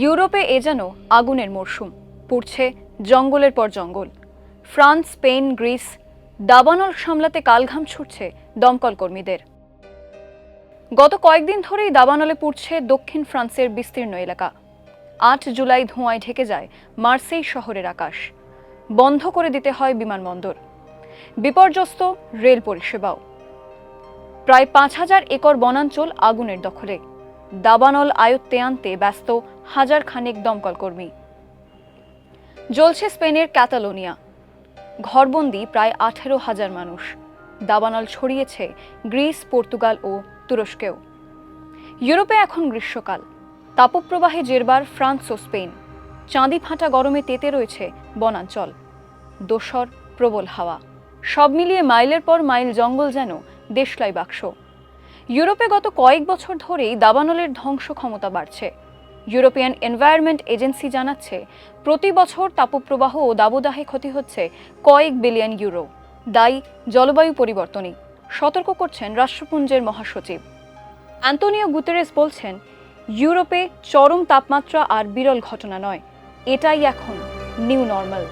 ইউরোপে এ যেন আগুনের মরশুম। পুড়ছে জঙ্গলের পর জঙ্গল। ফ্রান্স, স্পেন, গ্রিস, দাবানল সামলাতে কালঘাম ছুটছে দমকল কর্মীদের। গত কয়েকদিন ধরেই দাবানলে পুড়ছে দক্ষিণ ফ্রান্সের বিস্তীর্ণ এলাকা। আট জুলাই ধোঁয়ায় ঢেকে যায় মার্সেই শহরের আকাশ। বন্ধ করে দিতে হয় বিমানবন্দর। বিপর্যস্ত রেল পরিষেবাও। প্রায় পাঁচ হাজার একর বনাঞ্চল আগুনের দখলে। দাবানল আয়ত্তে আনতে ব্যস্ত হাজার খানেক দমকল কর্মী জ্বলছে স্পেনের ক্যাটালোনিয়া। ঘরবন্দি প্রায় আঠেরো হাজার মানুষ। দাবানল ছড়িয়েছে গ্রিস, পর্তুগাল ও তুরস্কেও। ইউরোপে এখন গ্রীষ্মকাল। তাপপ্রবাহে জেরবার ফ্রান্স ও স্পেন। চাঁদি ফাঁটা গরমে তেতে রয়েছে বনাঞ্চল। দোসর, প্রবল হাওয়া। সব মিলিয়ে মাইলের পর মাইল জঙ্গল যেন দেশলাই বাক্স। ইউরোপে গত কয়েক বছর ধরেই দাবানলের ধ্বংস ক্ষমতা বাড়ছে। ইউরোপিয়ান এনভায়রনমেন্ট এজেন্সি জানাচ্ছে, প্রতি বছর তাপপ্রবাহ ও দাবদাহে ক্ষতি হচ্ছে কয়েক বিলিয়ন ইউরো। দায়ী জলবায়ু পরিবর্তনই। সতর্ক করছেন রাষ্ট্রপুঞ্জের মহাসচিব। অ্যান্তোনিও গুতেরেস বলছেন, ইউরোপে চরম তাপমাত্রা আর বিরল ঘটনা নয়। এটাই এখন নিউ নর্মাল।